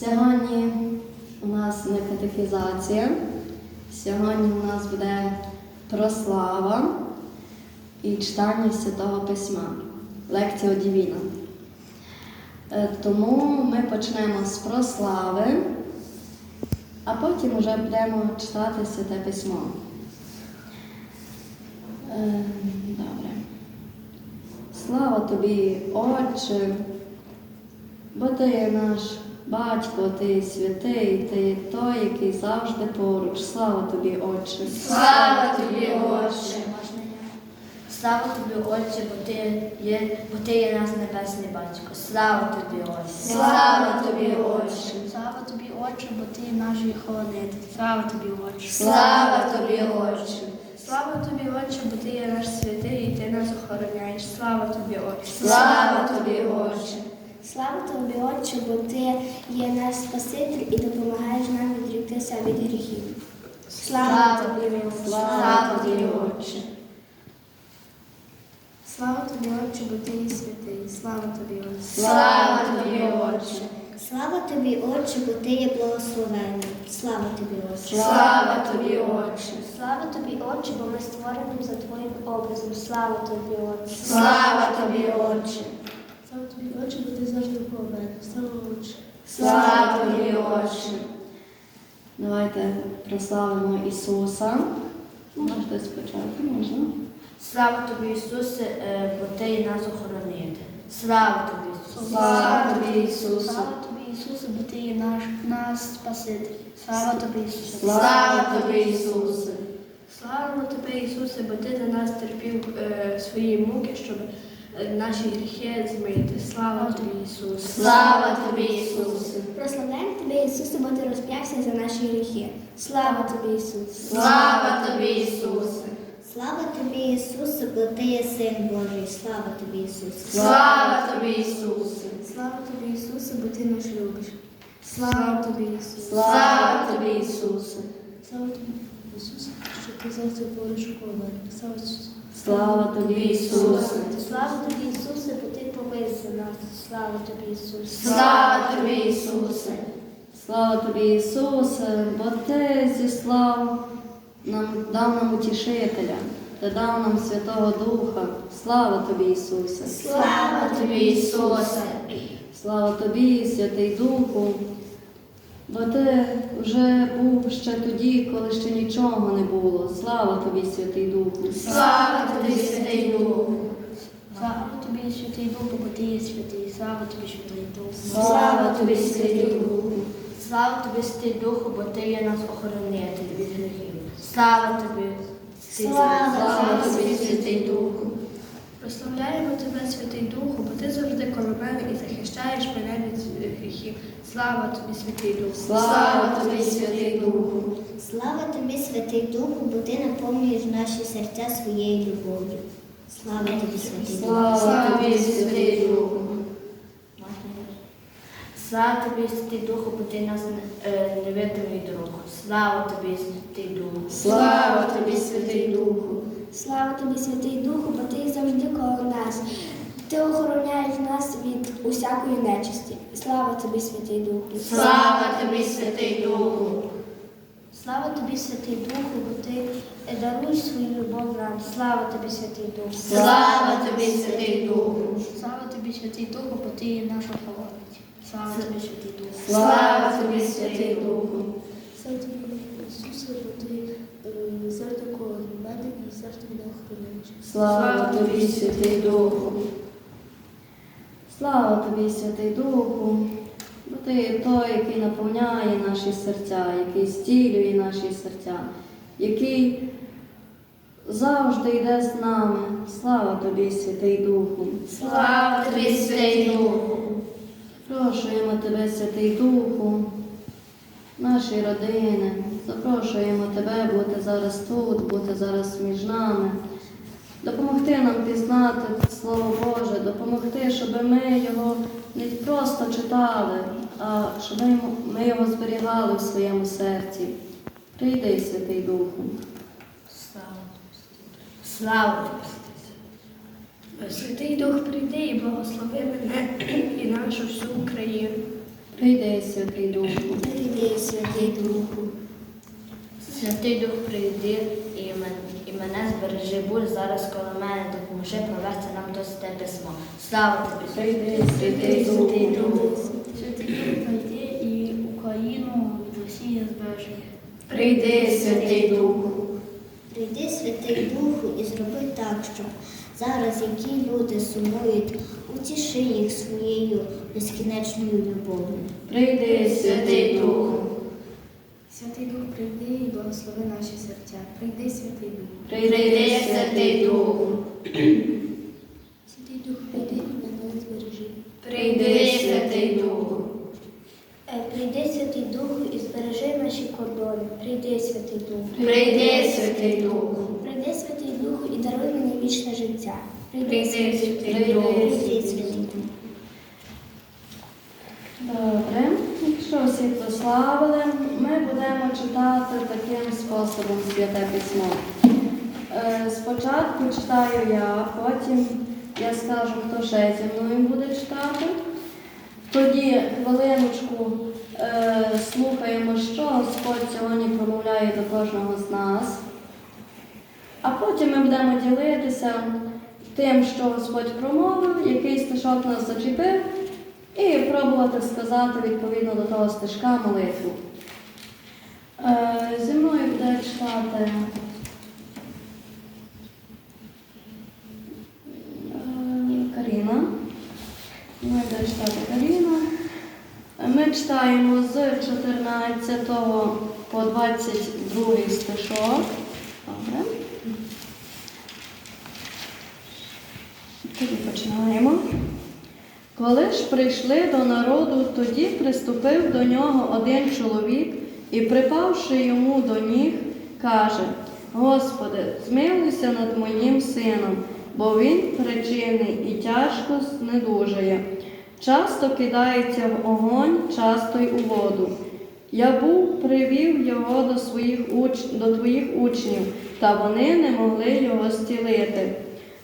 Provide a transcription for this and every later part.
Сьогодні у нас не катехізація. Сьогодні у нас буде прослава і читання Святого Письма, лекція Дівіна. Е, Тому ми почнемо з прослави, а потім вже будемо читати Святе Письмо. Е, Добре. Слава тобі, Отче, бо ти наш батько, ти святий, ти є той, який завжди поруч. Слава тобі, Отче. Слава тобі, Отче! Слава тобі, Отче, бо ти є, бо ти є наш небесний батько. Слава тобі, Отче! Слава тобі, Отче! Слава тобі, Отче, бо ти є наш вихователь. Слава тобі, Отче! Слава тобі, Отче! Слава тобі, Отче, бо ти є наш святий і ти нас охороняєш. Слава тобі, Отче! Слава тобі! Слава тобі, Отче, бо ти є наш Спаситель і допомагаєш нам відріктися від гріхів. Слава тобі, Слава тобі, Отче! Слава тобі, Отче, бо ти є святий. Слава тобі, Отче. Слава тобі, Отче! Слава тобі, Отче, бо ти є благословенний. Слава тобі, Отче. Слава тобі, Отче! Слава тобі, Отче, бо ми створені за твоїм образом. Слава тобі, Отче. Слава тобі, Отче! Слава тобі, Отче, бо ти завжди поверх. Слава Отче. Тобі, Отче! Давайте прославимо Ісуса. Можете спочатку, можна? Слава тобі, Ісусе, е, бо ти є нас охоронити. Слава тобі, Ісусе! Слава тобі, Ісусе! Слава тобі, Ісусе, бо ти є наш, наш Спаситель. Слава тобі, Ісусе. Слава тобі, Ісусе! Слава тобі, Ісусе, бо ти за нас терпів е, свої муки, щоб наші гріхи змити. Слава тобі, Ісусе. Слава тобі, Ісусе! Прославляємо тебе, Ісусе, бо ти розп'явся за наші гріхи. Слава тобі, Ісусе. Слава тобі, Ісусе! Слава тобі, Ісусе, бо ти є син Божий. Слава тобі, Ісусе. Слава тобі, Ісусе! Слава тобі, Ісусе, бо ти нас любиш. Слава тобі, Ісусе. Слава тобі, Ісусе! Слава тобі, Ісусе, що ти завжди поруч у Слава Ісусу. Слава тобі, Ісусе. Слава тобі, Ісусе, бо ти помився нас. Слава тобі, Ісусе. Слава тобі, Ісусе! Слава тобі, Ісусе, бо ти зіслав нам, дав нам утішителя, ти дав нам Святого Духа. Слава тобі, Ісусе. Слава тобі, Ісусе! Слава тобі, Святий Духу, бо ти вже був ще тоді, коли ще нічого не було. Слава тобі, Святий Духу. Слава тобі, Святий Духу! Святий Дух, бо ти є святий. Слава тобі, Святий Дух. Слава тобі, Святий Духу! Слава тобі, Святий Духу, бо ти є нас охоронити від гріхів. Слава тобі, Слава тобі, Святий Духу! Прославляємо тебе, Святий Духу, бо ти завжди коло мене і захищаєш мене від гріхів. Слава тобі, Святий Дух. Слава тобі, Святий Духу! Слава тобі, Святий Духу, бо ти наповнюєш наші серця своєю любов'ю. Слава тобі, Святий Дух. Слава тобі, Святий Духу! Слава тобі, Святий Духу, бо ти нас е, невидимий друг. Слава тобі, Святий Духу. Слава тобі, Святий Духу! Слава тобі, Святий Духу, бо ти завжди коло нас. Ти охороняєш нас від усякої нечисті. Слава тобі, Святий Духу. Слава тобі, Святий Духу! Слава тобі, Святий Духу, бо ти даруєш свою любов нам. Слава тобі, Святий Дух. Слава тобі, Святий Духу! Слава тобі, Святий Духу, бо ти є наша охоронець. Слава тобі, Святий Дух. Слава тобі, Святий Духу! Слава тобі, Ісусе, бо ти завжди коло мене і завжди мене охороняєш. Слава тобі, Святий Духу. Слава тобі, Святий Духу, бо ти є той, який наповняє наші серця, який стілює наші серця, який завжди йде з нами. Слава тобі, Святий Духу. Слава тобі, Святий Духу! Запрошуємо тебе, Святий Духу, наші родини. Запрошуємо тебе бути зараз тут, бути зараз між нами, допомогти нам пізнати Слово Боже, допомогти, щоб ми його не просто читали, а щоб ми, його зберігали в своєму серці. Прийди, Святий Духу. Слава Слава Святий Дух, прийди і благослови мене і нашу всю Україну. Прийди, Святий Духу. Прийди, Святий Духу. Святий Дух прийди мене збережи, будь зараз коло мене, допоможи провести нам то святе письмо. Слава тобі! Святий Духу. Святий Дух прийди і Україну від Росії збережи. Прийди, Святий Духу. Прийди, Святий Духу, і зроби так, щоб зараз, які люди сумують, утіши їх своєю безкінечною любов'ю. Прийди, Святий Духу. Святий Дух прийди і благослови наші серця. Прийди, Святий Дух. Прийди, Святий Духу. Святий Дух, прийди і мене збережи. Прийди, Святий Духу. Е, Прийди, Святий Духу, і збережи наші кордони. Прийди, Святий Духу. Прийди, Святий Духу. Прийди, Святий Духу, і даруй мені вічне життя. Прийди, Святий Прийди, Духу. Святий Духу. Добре, якщо всі прославили, ми будемо читати таким способом святе письмо. Е, Спочатку читаю я, потім я скажу, хто ще зі мною буде читати. Тоді хвилиночку е, слухаємо, що Господь сьогодні промовляє до кожного з нас. А потім ми будемо ділитися тим, що Господь промовив, який стишок нас зачепив, і пробувати сказати відповідно до того стежка молитву. Е, зі мною буде читати е, Каріна. Ми буде читати Каріна. Ми читаємо з 14 по 22 стишок. Тоді починаємо. Коли ж прийшли до народу, тоді приступив до нього один чоловік і, припавши йому до ніг, каже: Господи, змилуйся над моїм сином, бо він причинний і тяжко знедужує. Часто кидається в огонь, часто й у воду. Я був привів його до, своїх уч... до твоїх учнів, та вони не могли його зцілити.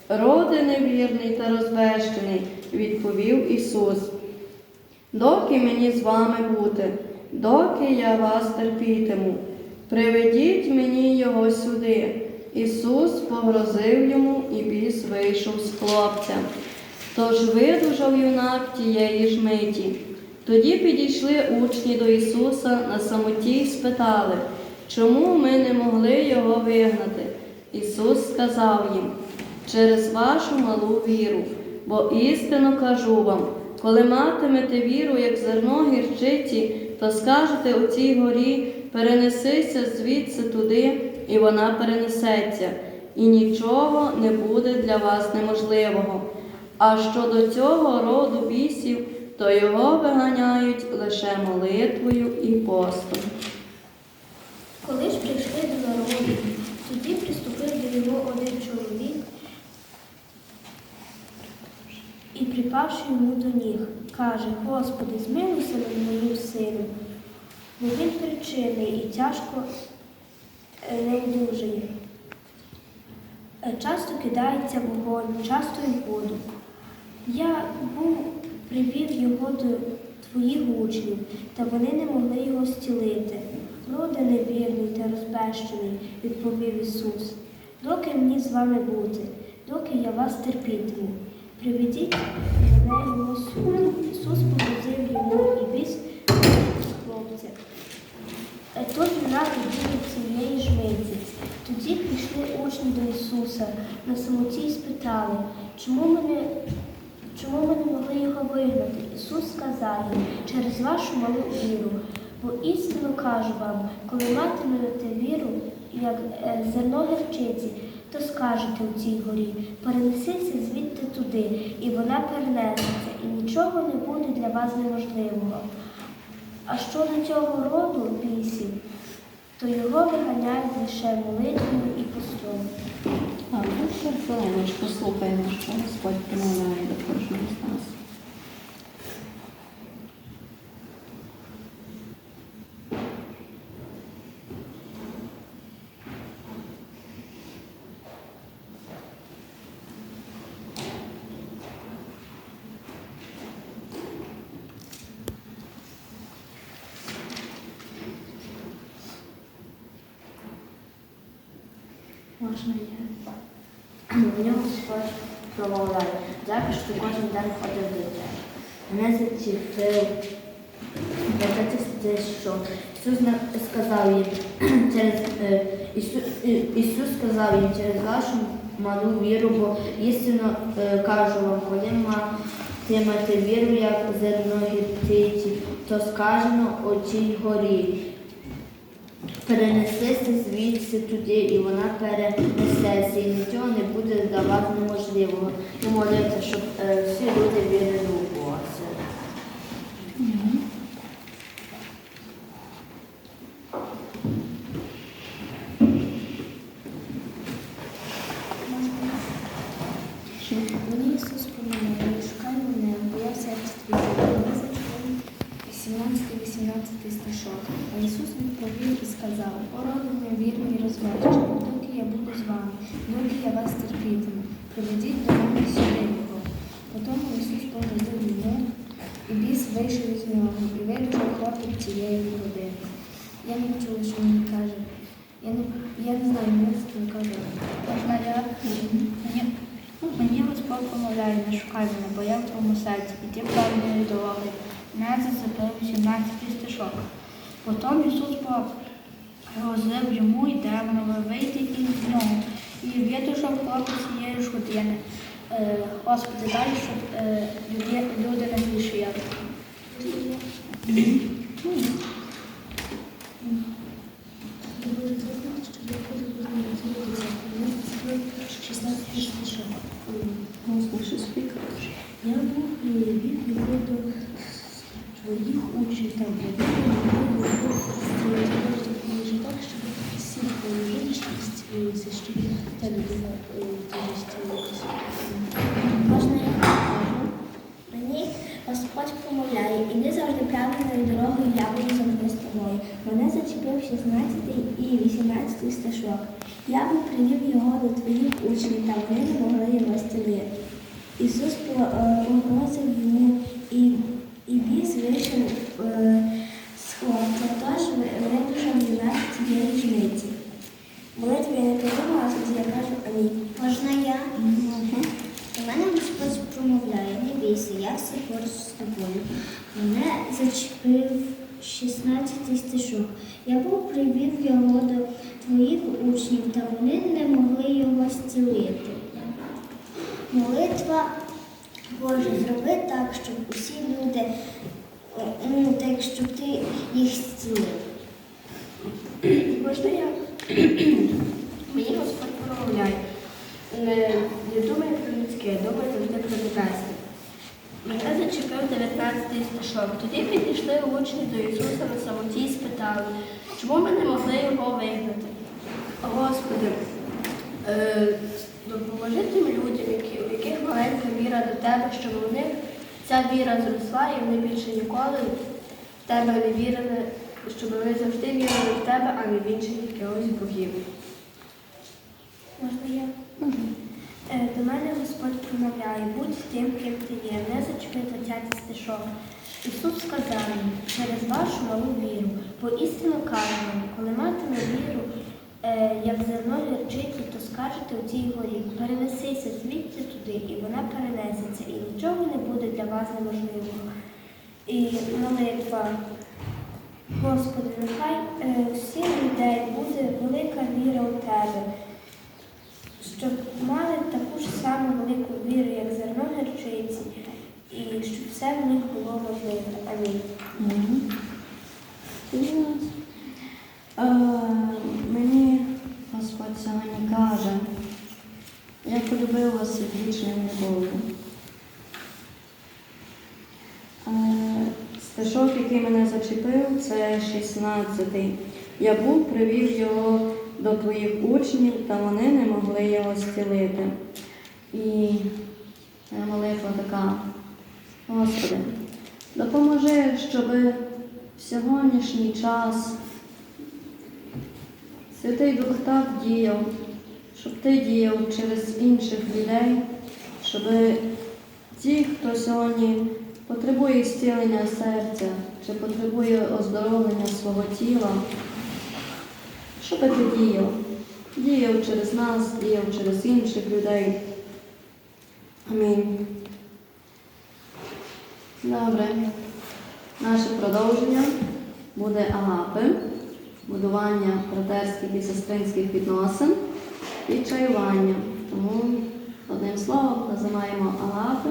Роди невірний та розбещений, відповів Ісус. Доки мені з вами бути, доки я вас терпітиму, приведіть мені його сюди. Ісус погрозив йому, і біс вийшов з хлопця. Тож видужав юнак тієї ж миті. Тоді підійшли учні до Ісуса на самоті й спитали, чому ми не могли його вигнати. Ісус сказав їм, через вашу малу віру, бо істинно кажу вам, коли матимете віру, як зерно гірчиці, то скажете у цій горі, перенесися звідси туди, і вона перенесеться, і нічого не буде для вас неможливого. А щодо цього роду бісів, то його виганяють лише молитвою і постом. Коли ж прийшли до народу, тоді приступив до нього один чоловік і, припавши йому до ніг, каже, Господи, змилуйся над моїм сином, бо він причинний і тяжко е, невдужий. Е, Часто кидається вогонь, часто й воду. Я був привів його до твоїх учнів, та вони не могли його зцілити. Роди невірний та розбещений, відповів Ісус. Доки мені з вами бути, доки я вас терпітиму. Приведіть Ісус погрозив йому і віз хлопця. Е, Тож вона відділив цієї ж миті. Тоді прийшли учні до Ісуса на самоті й спитали, чому ми не, чому ми не могли його вигнати? Ісус сказав їм, через вашу малу віру. Бо істину кажу вам, коли матимете віру, як е, зерно гірчиці, то скажете у цій горі, перенесися звідти туди, і вона перенесеться, і нічого не буде для вас неможливого. А що до цього роду бісів, то його виганяють лише молитвою і постом. Так, ну що, послухаємо, що Господь промовляє до кожного з нас. Можна я? Мені Господь промовляє. Дякую, що ти кожен день ходив тебе. Мене зачепив. Те, що Ісус сказав їм через е, Ісус, Ісус сказав їм через вашу малу віру, бо істинно е, кажу вам, коли матимете віру, як зерно гірчиці, то скажено очій горі. Перенесеться звідси туди, і вона перенесеться, і нічого не буде здавати неможливого. І молиться, щоб е, всі люди вірили у Бога. Мені Ісус поминає, 11 стишок. А Ісус відповів і сказав, о родине вірні розважчі, доки я буду з вами, доки я вас терпітиму, приведіть до мене сюди його. Потім Ісус погрозив мене, і біс вийшов із нього, і вирішив хлопець цієї води. Я не чула, що він каже. Я не, я не знаю, що він каже. Ну, мені Господь помовляє, не шукай мене, бо я в тому серці, і ти правильної дороги. 15 за 18 стишок. Потім Ісус погрозив йому і демонове вийти із нього. І вітушок хлопець цієї шутини. Е, Господи, дай, щоб е, люди, люди не пішли. Thank you. Завжди. Мене зачепив 16 і 18 стишок. Я би привів його до твоїх учнів, та вони не могли його зцілити. Ісус е, погрозив йому і, і біс вийшов е, з хлопця, тож ви- видужав юнак цієї жниці. Молитві я не подумала, тоді я кажу амінь. Можна я? У мене Господь промовляє, не бійся, я все поруч з тобою. Мене зачепив 16 стишок. Я був привів його до твоїх учнів, та вони не могли його зцілити. Молитва Боже, зроби так, щоб усі люди, е, ну, так, щоб ти їх зцілив. Можна я? Мені Господь промовляє. Не, не думай про людське, думай завжди про небесне. Мене зачепив 19 стишок. Тоді підійшли учні до Ісуса на самоті і спитали, чому ми не могли його вигнати. Господи, е, допоможи тим людям, у яких маленька віра до Тебе, щоб у них ця віра зросла і вони більше ніколи в Тебе не вірили, щоб вони завжди вірили в Тебе, а не в інших якихось богів. Можна я? Е, До мене Господь промовляє, будь тим, ким ти є, не зачепи 20 стишок. Ісус сказав їм, через вашу малу віру, бо істину вам, коли матиме віру, е, як зерно гірчиці, то скажете у цій горі, перенесися звідси туди, і вона перенесеться, і нічого не буде для вас неможливого. І молитва. Господи, нехай е, всіх людей буде велика віра у Тебе щоб мали таку ж саму велику віру, як зерно гірчиці, і щоб все в них було можливо. Амінь. Е, Мені Господь сьогодні каже, я полюбив вас вічною любов'ю. Е, Стишок, який мене зачепив, це 16-й. Я був, привів його до твоїх учнів, та вони не могли його зцілити. І е, молитва така, Господи, допоможи, щоб в сьогоднішній час Святий Дух так діяв, щоб ти діяв через інших людей, щоб ті, хто сьогодні потребує зцілення серця чи потребує оздоровлення свого тіла, щоб ти діяв, діяв через нас, діяв через інших людей. Амінь. Добре. Наше продовження буде агапи, будування братерських і сестринських відносин і чаювання. Тому одним словом називаємо агапи.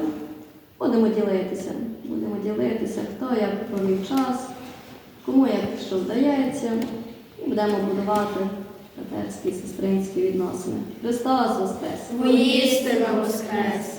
Будемо ділитися. Будемо ділитися, хто як провів час, кому як що вдається, будемо будувати братерські сестринські відносини. Христос Воскрес! Воістину воскрес!